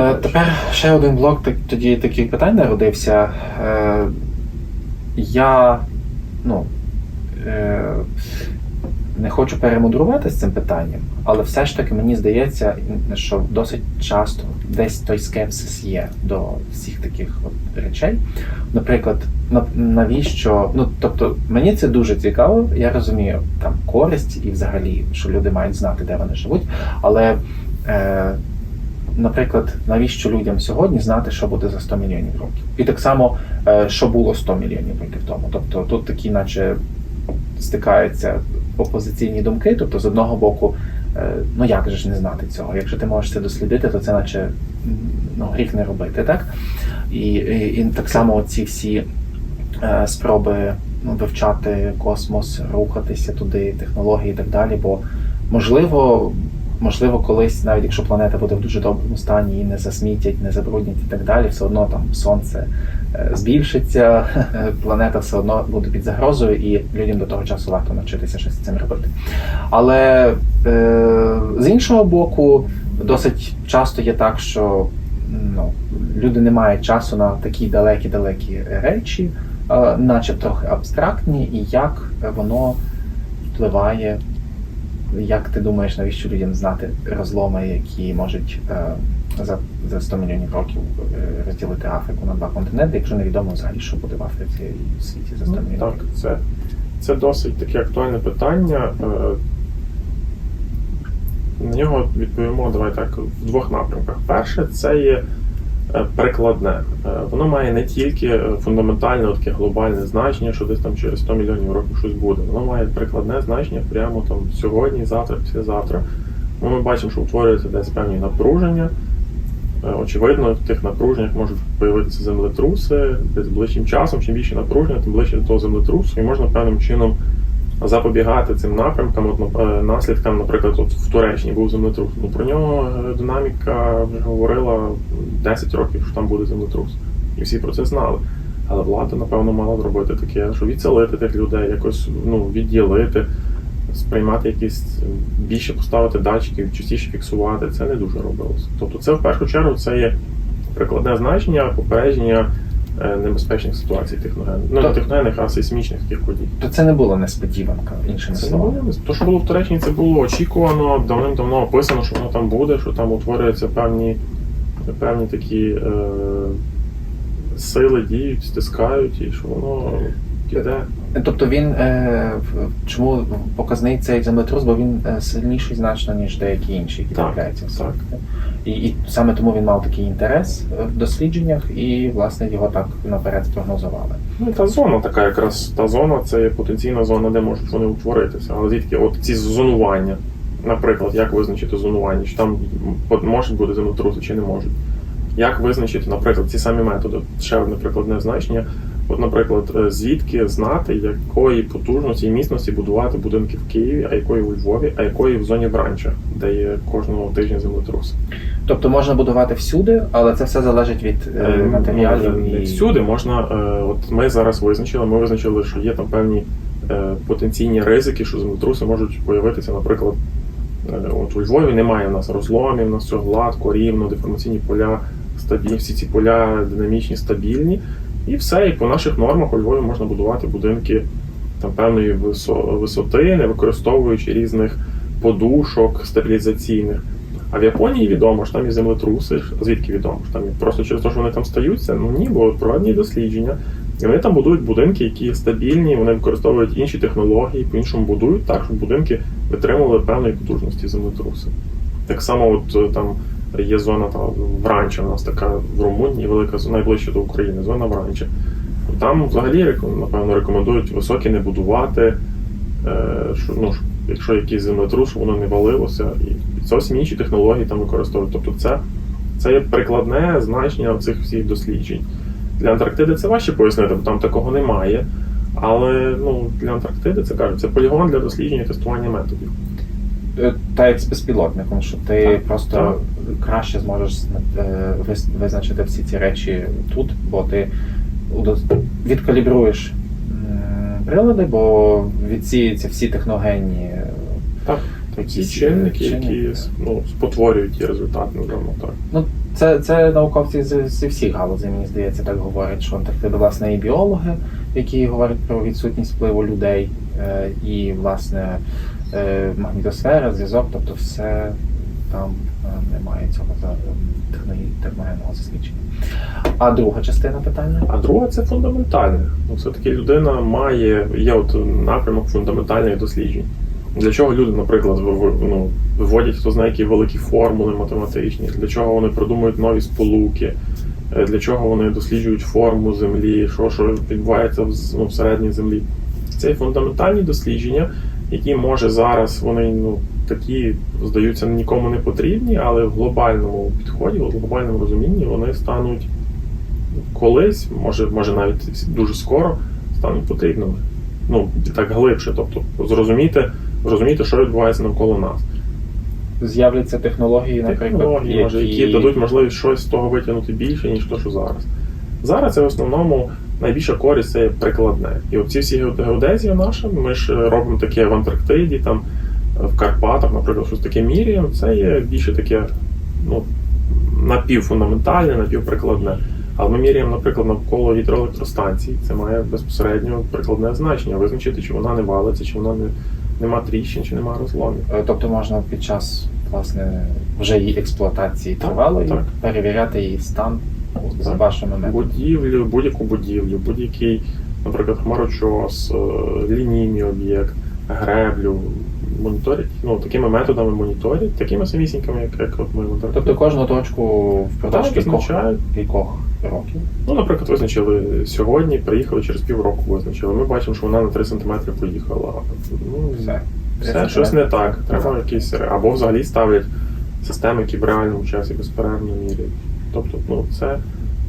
Е, Тепер ще один блок тоді таких питань народився. Е, Я ну, е, не хочу перемудрувати з цим питанням, але все ж таки мені здається, що досить часто десь той скепсис є до всіх таких от речей. Наприклад, навіщо? Ну, тобто, мені це дуже цікаво, я розумію там користь і взагалі, що люди мають знати, де вони живуть, але. Е, наприклад, навіщо людям сьогодні знати, що буде за 100 мільйонів років? І так само, е, що було 100 мільйонів років тому. Тобто тут такі, наче стикаються опозиційні думки. Тобто, з одного боку, е, ну як же ж не знати цього? Якщо ти можеш це дослідити, то це наче ну, гріх не робити, так? І, і, і так само ці всі е, спроби ну, вивчати космос, рухатися туди, технології і так далі. Бо можливо, можливо, колись, навіть якщо планета буде в дуже доброму стані і не засмітять, не забруднять і так далі, все одно там сонце е, збільшиться, планета все одно буде під загрозою, і людям до того часу варто навчитися щось з цим робити. Але е, з іншого боку, досить часто є так, що ну, люди не мають часу на такі далекі-далекі речі, е, наче абстрактні, і як воно впливає. Як ти думаєш, навіщо людям знати розломи, які можуть е, за, за 100 мільйонів років е, розділити Африку на два континенти, якщо невідомо взагалі, що буде в Африці і в світі за 100 Ну, мільйонів так, років? це, це досить таке актуальне питання. Е, На нього відповімо давай так в двох напрямках. Перше, це є е, прикладне. Е, Воно має не тільки е, фундаментальне, таке глобальне значення, що десь там через 100 мільйонів років щось буде. Воно має прикладне значення прямо там сьогодні, завтра, післязавтра. Ну, Ми бачимо, що утворюються десь певні напруження. Очевидно, в тих напруженнях можуть появитися землетруси десь ближчим часом. Чим більше напруження, тим ближче до того землетрусу, і можна певним чином запобігати цим напрямкам, от, е, наслідкам, наприклад, от в Туреччині був землетрус. Ну про нього е, динаміка вже говорила 10 років, що там буде землетрус. І всі про це знали. Але влада, напевно, мала зробити таке, що відселити тих людей, якось ну, відділити, сприймати якісь е, більше поставити датчиків, частіше фіксувати. Це не дуже робилося. Тобто, це в першу чергу це є прикладне значення, попередження небезпечних ситуацій техногенних. Ну, не техногенних, а сейсмічних таких подій. То це не було несподіванка, іншими Це не словами. було. То, що було в Туреччині, це було очікувано, давним-давно описано, що воно там буде, що там утворюються певні, певні такі е, сили діють, стискають, і що воно піде. Тобто він е, чому показний цей землетрус, бо він е, сильніший значно, ніж деякі інші, які трапляються в так. І, і саме тому він мав такий інтерес е, в дослідженнях, і власне його так наперед спрогнозували. Ну, та зона така якраз, та зона це є потенційна зона, де можуть вони утворитися. Але звідки от ці зонування, наприклад, як визначити зонування, чи там можуть бути землетруси, чи не можуть. Як визначити, наприклад, ці самі методи, ще одне прикладне значення. От, наприклад, е, звідки знати, якої потужності і міцності будувати будинки в Києві, а якої у Львові, а якої в зоні Бранча, де є кожного тижня землетрус. Тобто можна будувати всюди, але це все залежить від е, Е, матеріалів і всюди можна. е, От ми зараз визначили, ми визначили, що є там певні е, потенційні ризики, що землетруси можуть появитися, наприклад. От у Львові немає у нас розломів, у нас все гладко, рівно, деформаційні поля стабільні, всі ці поля динамічні, стабільні. І все, і по наших нормах у Львові можна будувати будинки там певної висоти, не використовуючи різних подушок стабілізаційних. А в Японії відомо, що там є землетруси. Звідки відомо? Що там є просто через те, що вони там стаються? Ну ні, бо проведені дослідження. І вони там будують будинки, які стабільні, вони використовують інші технології, по-іншому будують так, щоб будинки витримували певної потужності землетруси. Так само, от е, там є зона там, Вранча, у нас така в Румунії, велика зона, найближче до України, зона Вранча. Там взагалі напевно рекомендують високі не будувати, е, що, ну, якщо якийсь землетрус, щоб воно не валилося, і зовсім інші технології там використовують. Тобто це, це є прикладне значення цих всіх досліджень. Для Антарктиди це важче пояснити, бо там такого немає. Але ну, для Антарктиди це кажуть, це полігон для дослідження і тестування методів. Та як з безпілотником, що ти Так, просто так. краще зможеш е, визначити всі ці речі тут, бо ти відкалібруєш прилади, бо відсіються всі техногенні е, Так, Ці чинники, е, чинники. які ну, спотворюють ті результати, напевно, так. Ну, Це, це науковці з, зі всіх галузей, мені здається, так говорять, що Антарктида, власне, і біологи, які говорять про відсутність впливу людей, і, власне, магнітосфера, зв'язок, тобто все там е, немає цього за техно- техногенного засвідчення. А друга частина питання? А друге це фундаментальне. Ну, все-таки людина має, є от напрямок фундаментальних досліджень. Для чого люди, наприклад, ну, виводять хто знає які великі формули математичні, для чого вони придумують нові сполуки, е, для чого вони досліджують форму землі, що, що відбувається в, ну, всередині землі. Це фундаментальні дослідження, які може зараз вони ну, такі здаються нікому не потрібні, але в глобальному підході, в глобальному розумінні вони стануть колись, може, може навіть дуже скоро, стануть потрібними. Ну, так глибше, тобто зрозуміти, зрозуміти, що відбувається навколо нас. З'являться технології, наприклад, Технології, може, які дадуть можливість щось з того витягнути більше, ніж то, що зараз. Зараз це в основному найбільша користь це прикладне. І от ці всі гео- геодезія наша, ми ж робимо таке в Антарктиді, там в Карпатах, наприклад, щось таке міряємо, це є більше таке ну, напівфундаментальне, напівприкладне. Але ми міряємо, наприклад, навколо гідроелектростанції. Це має безпосередньо прикладне значення, визначити, чи вона не валиться, чи вона не, нема тріщин, чи нема розломів. Е, Тобто можна під час власне вже її експлуатації тривалої перевіряти її стан за вашими методами. будівлю, будь-яку будівлю, будь-який, наприклад, хмарочос, е, лінійний об'єкт, греблю, моніторять, ну, такими методами моніторять, такими самісінькими, як, як от ми Антарктиді. Тобто кожну точку впродовж Так, кількох, кількох років. Ну, наприклад, визначили сьогодні, приїхали через півроку визначили. Ми бачимо, що вона на 3 см поїхала. Ну, Все. все щось не так. Треба якісь або взагалі ставлять системи, які в реальному часі безперервно міряють. Тобто, ну, це,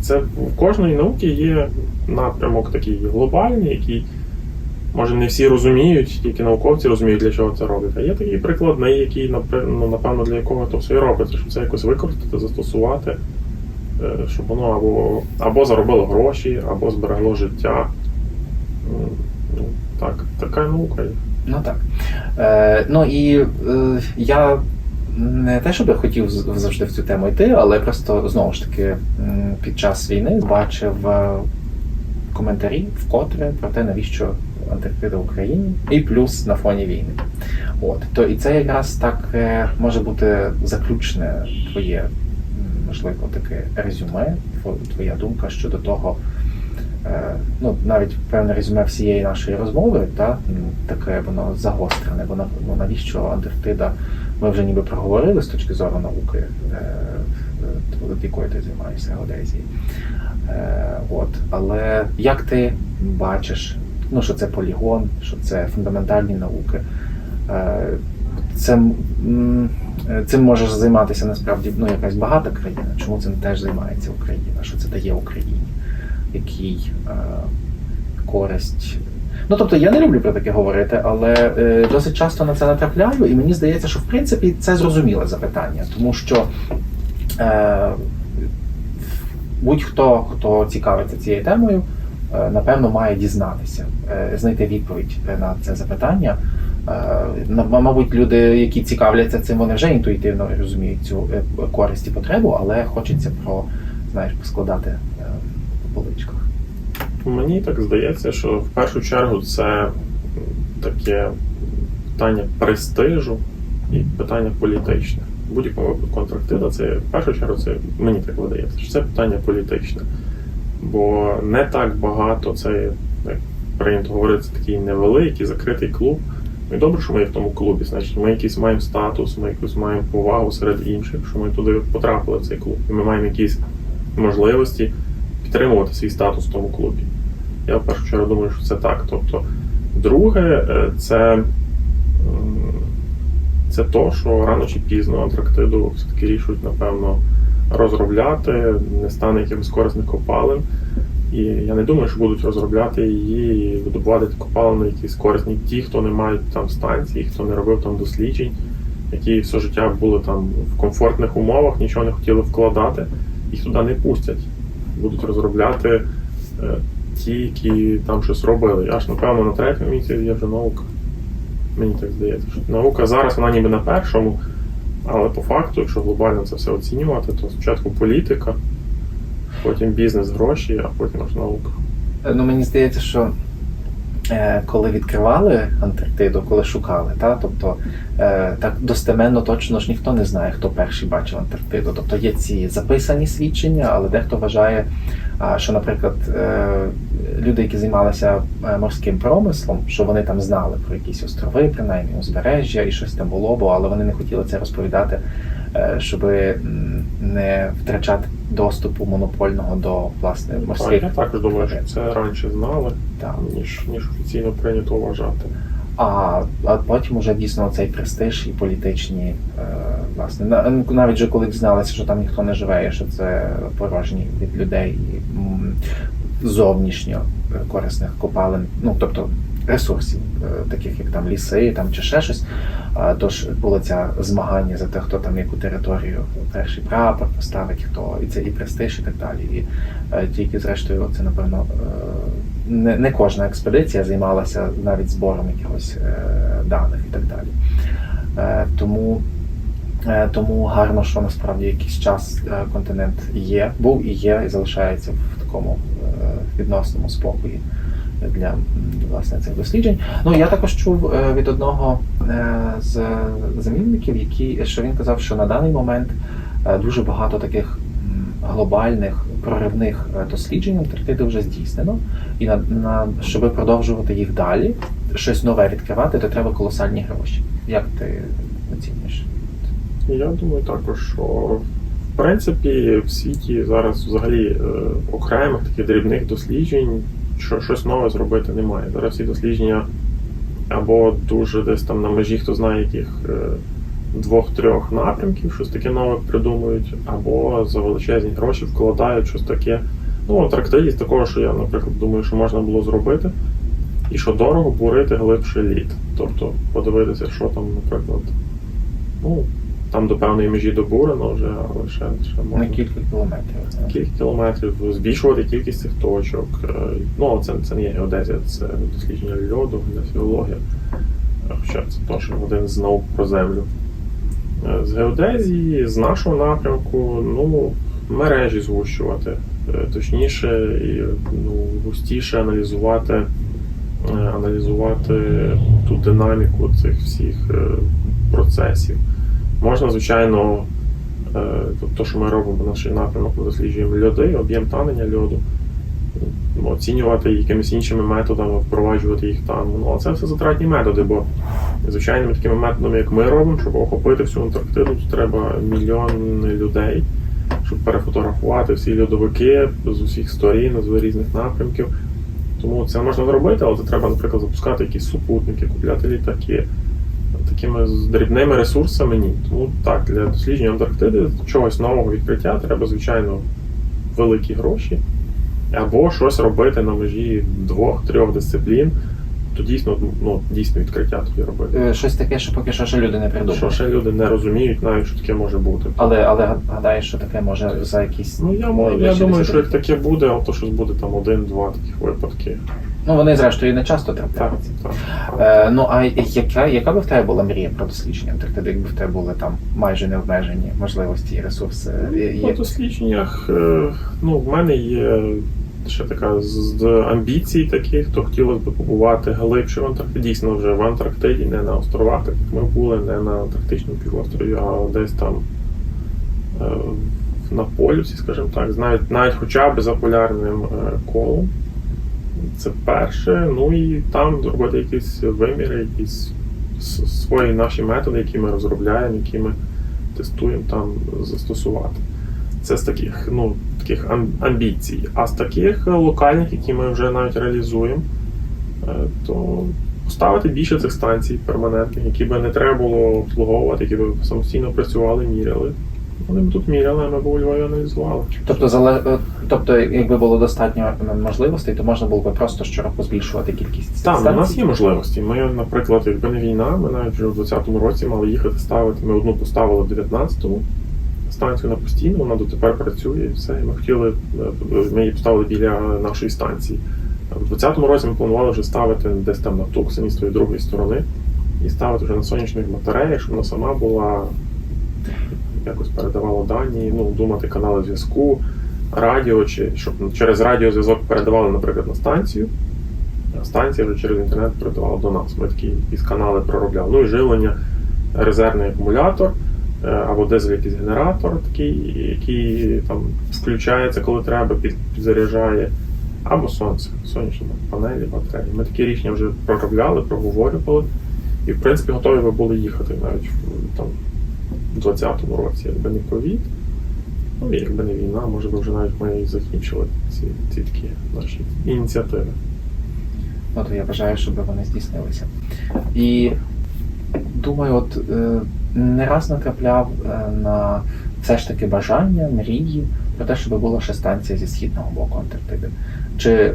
це в кожної науки є напрямок такий глобальний, який. Може, не всі розуміють, тільки науковці розуміють, для чого це роблять. А є такий прикладний, який, ну, напевно, для якого то все і робиться, щоб це якось використати, застосувати, е, щоб воно або, або заробило гроші, або зберегло життя. Ну, так, така наука є. Ну так. Е, ну і е, я не те, щоб я хотів завжди в цю тему йти, але просто знову ж таки під час війни бачив е, коментарі вкотре про те, навіщо Антарктида Україні, і плюс на фоні війни. От то і це якраз так е, може бути заключне твоє, можливо, таке резюме, твоя думка щодо того. Е, ну, навіть певне резюме всієї нашої розмови, та, таке воно загострене, бо навіщо Антарктида, ми вже ніби проговорили з точки зору науки, е, е, якою ти займаєшся геодезією. Е, от. Але як ти бачиш, ну, що це полігон, що це фундаментальні науки, е, цим може займатися насправді ну, якась багата країна. Чому цим теж займається Україна? Що це дає Україні? Який користь. Ну тобто я не люблю про таке говорити, але е, досить часто на це натрапляю, і мені здається, що в принципі це зрозуміле запитання, тому що е, будь-хто, хто цікавиться цією темою, е, напевно, має дізнатися, е, знайти відповідь на це запитання. Е, Мабуть, люди, які цікавляться цим, вони вже інтуїтивно розуміють цю е, користь і потребу, але хочеться про знаєш, поскладати е, по поличках. Мені так здається, що в першу чергу це таке питання престижу і питання політичне. Випадку Антарктида це в першу чергу це мені так видається, що це питання політичне. Бо не так багато це, як прийнято говорити, це такий невеликий закритий клуб. Ну і добре, що ми є в тому клубі, значить, ми якийсь маємо статус, ми якусь маємо повагу серед інших, що ми туди потрапили в цей клуб. І ми маємо якісь можливості підтримувати свій статус в тому клубі. Я в першу чергу думаю, що це так. Тобто, друге, е, це, це то, що рано чи пізно Антарктиду все-таки рішують, напевно, розробляти, не стане якихось корисних копалин. І я не думаю, що будуть розробляти її і видобувати копалини якісь корисні ті, хто не мають там станції, хто не робив там досліджень, які все життя були там в комфортних умовах, нічого не хотіли вкладати, їх туди не пустять. Будуть розробляти е, ті, які там щось робили. Аж напевно на третьому місці є вже наука. Мені так здається, що наука зараз вона ніби на першому, Але по факту, якщо глобально це все оцінювати, то спочатку політика, потім бізнес, гроші, а потім аж наука. Е, Ну, мені здається, що коли відкривали Антарктиду, коли шукали, та, тобто е, так достеменно точно ж ніхто не знає, хто перший бачив Антарктиду. Тобто є ці записані свідчення, але дехто вважає, що, наприклад, е, люди, які займалися е, морським промислом, що вони там знали про якісь острови, принаймні узбережжя і щось там було, бо але вони не хотіли це розповідати, е, щоб м, не втрачати доступу монопольного до власне Так, я також думаю, що це раніше знали, Так. ніж, ніж офіційно прийнято вважати. А, а потім уже дійсно цей престиж і політичні, е, власне, на- навіть же коли дізналися, що там ніхто не живе, і що це порожні від людей і зовнішньо е, корисних копалин, ну тобто ресурсів, е, таких як там ліси там, чи ще щось. Тож було це змагання за те, хто там яку територію перший прапор поставить, хто і це і престиж, і так далі. І е, тільки зрештою, це напевно е, не, не кожна експедиція займалася навіть збором якихось даних і так далі. Тому, тому гарно, що насправді якийсь час континент є, був і є, і залишається в такому відносному спокої для власне цих досліджень. Ну я також чув е, від одного е, з замінників, який що він казав, що на даний момент е, дуже багато таких глобальних проривних досліджень Антарктиди вже здійснено, і на, на щоб продовжувати їх далі, щось нове відкривати, то треба колосальні гроші. Як ти оцінюєш? Я думаю також, що в принципі в світі зараз взагалі окремих таких дрібних досліджень, що щось нове зробити немає. Зараз всі дослідження або дуже десь там на межі, хто знає яких е, двох-трьох напрямків, щось таке нове придумують, або за величезні гроші вкладають щось таке. Ну, з такого, що я, наприклад, думаю, що можна було зробити, і що дорого бурити глибше лід. Тобто подивитися, що там, наприклад, ну, там до певної межі добурено вже, але ще, ще На кілька кілометрів. кілька кілометрів, збільшувати кількість цих точок. Е, Ну, це, це не є геодезія, це дослідження льоду, геофілологія. Е, Хоча це теж один з наук про землю. Е, З геодезії, з нашого напрямку, ну, мережі згущувати, точніше і ну, густіше аналізувати, аналізувати ту динаміку цих всіх процесів. Можна, звичайно, Е, Тобто, що ми робимо наш напрямок, ми досліджуємо льоди, об'єм танення льоду, оцінювати якимись іншими методами, впроваджувати їх там. Ну, а це все затратні методи, бо звичайними такими методами, як ми робимо, щоб охопити всю Антарктиду, то треба мільйони людей, щоб перефотографувати всі льодовики з усіх сторін, з різних напрямків. Тому це можна зробити, але це треба, наприклад, запускати якісь супутники, купляти літаки такими дрібними ресурсами ні. Тому так, для дослідження Антарктиди чогось нового відкриття треба, звичайно, великі гроші. Або щось робити на межі двох-трьох дисциплін, то дійсно, ну, дійсно відкриття тоді робити. Е, Щось таке, що поки що ще люди не придумали. Що ще люди не розуміють навіть, що таке може бути. Але, але гадаєш, що таке може за якісь. Ну, я, я думаю, що як таке буде, то щось буде там один-два таких випадки. Ну вони зрештою не часто трапляються. Е, ну а яка, яка би в тебе була мрія про дослідження Антарктиди, якби в тебе були там майже необмежені можливості і ресурси? Є- По дослідженнях, е, ну, в мене є ще така з з амбіцій таких, то хотілося б побувати глибше в Антарктиді, дійсно вже в Антарктиді, не на островах, так як ми були, не на Антарктичному півострові, а десь там е, на полюсі, скажімо так, навіть, навіть хоча б за полярним е, колом. Це перше. Ну і там робити якісь виміри, якісь свої наші методи, які ми розробляємо, які ми тестуємо там застосувати. Це з таких, ну, таких ам- амбіцій. А з таких локальних, які ми вже навіть реалізуємо, е, то поставити більше цих станцій перманентних, які би не треба було обслуговувати, які б самостійно працювали, міряли. Вони б тут міряли, ми б у Львові аналізували. Тобто, зале- е, тобто, якби було достатньо можливостей, то можна було би просто щороку збільшувати кількість Так, у нас є можливості. Ми, наприклад, якби не війна, ми навіть вже у 2020 році мали їхати ставити. Ми одну поставили в 19-му станцію на постійно, вона дотепер працює і все. Ми хотіли, е, ми її поставили біля нашої станції. В 20-му році ми планували вже ставити десь там на Туксині з тої другої сторони і ставити вже на сонячних батареях, щоб вона сама була якось передавало дані, ну, думати канали зв'язку, радіо, чи щоб через радіозв'язок передавали, наприклад, на станцію. А станція вже через інтернет передавала до нас. Ми такі якісь канали проробляли. Ну і живлення, резервний акумулятор е, або дизель якийсь генератор, такий, який там включається, коли треба, підзаряджає, або сонце, сонячні панелі, батареї. Ми такі рішення вже проробляли, проговорювали. І, в принципі, готові би були їхати навіть там, 20-му році, якби не ковід. Ну якби не війна, може би вже навіть ми і закінчили ці, ці такі наші ініціативи. Ну, то я бажаю, щоб вони здійснилися. І думаю, от е, не раз натрапляв е, на все ж таки бажання, мрії про те, щоб була ще станція зі східного боку Антарктиди. Чи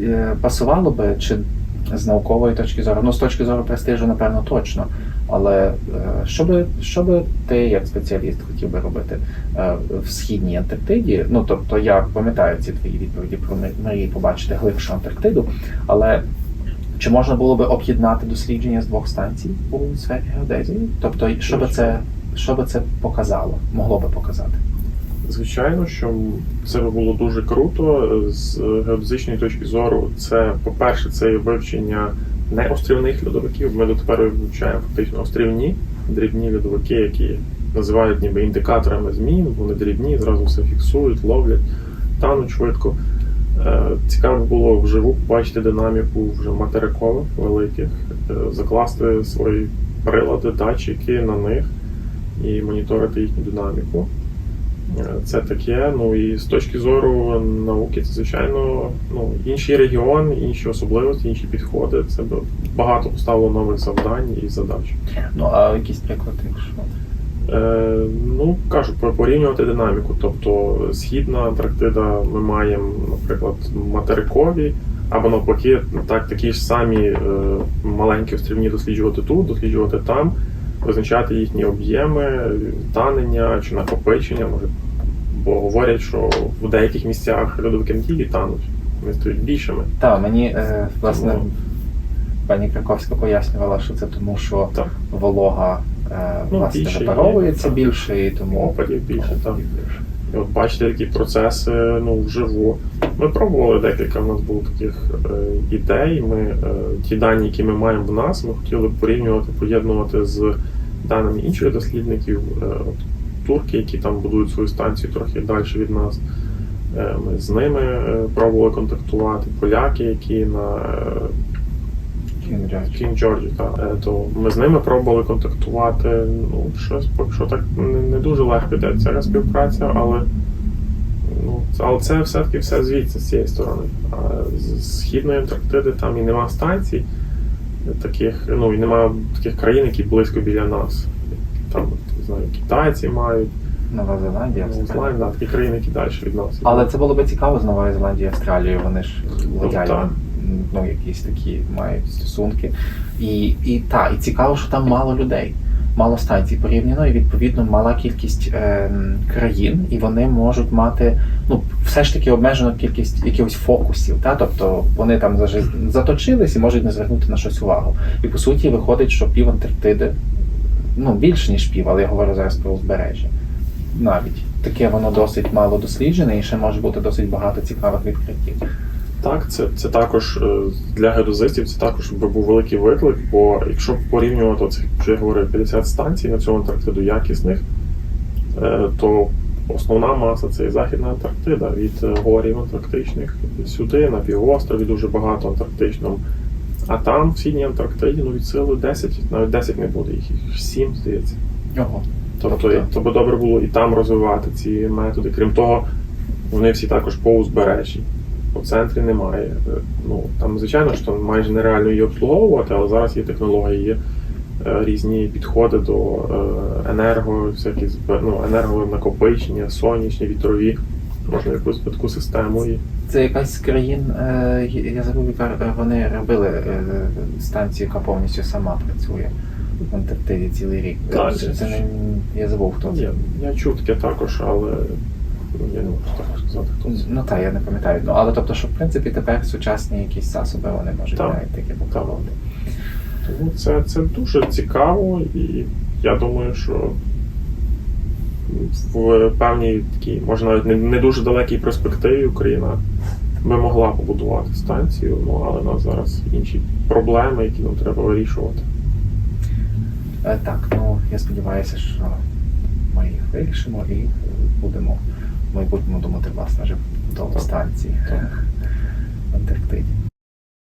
е, пасувало би, чи з наукової точки зору, ну з точки зору престижу, напевно, точно. Але е, що би, що би ти, як спеціаліст, хотів би робити е, в східній Антарктиді? Ну тобто я пам'ятаю ці твої відповіді про мрії побачити глибшу Антарктиду, але чи можна було би об'єднати дослідження з двох станцій у сфері геодезії? Тобто, що би це, що би це показало, могло би показати? Звичайно, що це було дуже круто з геодезичної точки зору. Це, по-перше, це вивчення не острівних льодовиків. Ми дотепер вивчаємо фактично острівні дрібні льодовики, які називають ніби індикаторами змін. Вони дрібні, зразу все фіксують, ловлять, тануть швидко. Е, Цікаво було вживу побачити динаміку вже материкових великих, е, закласти свої прилади, датчики на них і моніторити їхню динаміку. Це таке. Ну і з точки зору науки, це звичайно ну, інший регіон, інші особливості, інші підходи. Це багато поставило нових завдань і задач. Ну а якісь приклади, Е, ну, кажу, про порівнювати динаміку. Тобто східна Антарктида ми маємо, наприклад, материкові, або навпаки, так, такі ж самі е, маленькі острівні досліджувати тут, досліджувати там, визначати їхні об'єми, танення чи накопичення. Може, бо говорять, що в деяких місцях льодовики не тільки тануть, вони стають більшими. Так, мені е, власне Тому- пані Краковська пояснювала, що це тому, що Так. волога е, Ну, власне випаровується більше і тому Опадів більше, так. опадів більше. От бачите такі процеси ну, вживу. Ми пробували декілька, в нас було таких е, ідей. Ми, е, ті дані, які ми маємо в нас, ми хотіли порівнювати, поєднувати з даними інших дослідників. Е, от, турки, які там будують свою станцію трохи далі від нас. Е, Ми з ними е, пробували контактувати. Поляки, які на Кінг Джорджі, так. Е, То ми з ними пробували контактувати. Ну, щось поки що так не, не дуже легко йде ця співпраця, але, ну, але це все-таки все звідси, з цієї сторони. А з Східної Антарктиди там і нема станцій таких, ну і нема таких країн, які близько біля нас. Там, не знаю, китайці мають, Нова Зеландія, ну, Австралія. такі країни, які далі від нас. Але це було би цікаво з Новою Зеландією, Австралією. Вони ж лояльні, так. Ну якісь такі мають стосунки. І, і та, і цікаво, що там мало людей, мало станцій порівняно, і відповідно мала кількість ем, країн, і вони можуть мати ну все ж таки обмежену кількість якихось фокусів. Та? Тобто вони там зажи- заточились і можуть не звернути на щось увагу. І по суті виходить, що пів Антарктиди, ну більше ніж пів, але я говорю зараз про узбережжя. Навіть таке воно досить мало досліджене і ще може бути досить багато цікавих відкриттів. Так, це, це також е, для геодезистів це також би був великий виклик, бо якщо порівнювати оцих, що я говорив, 50 станцій на цьому Антарктиду якісних, е, то основна маса це і Західна Антарктида від е, горів антарктичних сюди, на півострові дуже багато антарктичному. А там, в Східній Антарктиді, ну від сили 10, навіть 10 не буде, їх 7, здається. Ого. Тобто, Тобто- то би добре було і там розвивати ці методи. Крім того, вони всі також по узбережжі. У центрі немає. Е, Ну там, звичайно, що майже нереально її обслуговувати, але зараз є технології, є е, різні підходи до е, енерго, всякі ну, енергонакопичення, сонячні, вітрові. Можна якусь таку систему. Це якась з країн, я забув, вони робили станцію, яка повністю сама працює в Антарктиді цілий рік. Так, це, це це не я забув хто це. Я, я чув таке також, але я не можу так сказати, хто це. Ну так, я не пам'ятаю. Ну але тобто, що в принципі тепер сучасні якісь засоби вони можуть Так. навіть таке показувати. Тому це, це дуже цікаво, і я думаю, що в певній такій, може навіть не, не дуже далекій перспективі Україна би могла побудувати станцію, ну але в нас зараз інші проблеми, які нам треба вирішувати. Е, Так, ну я сподіваюся, що ми їх вирішимо і е, будемо в майбутньому думати власне вже до станції в Антарктиді.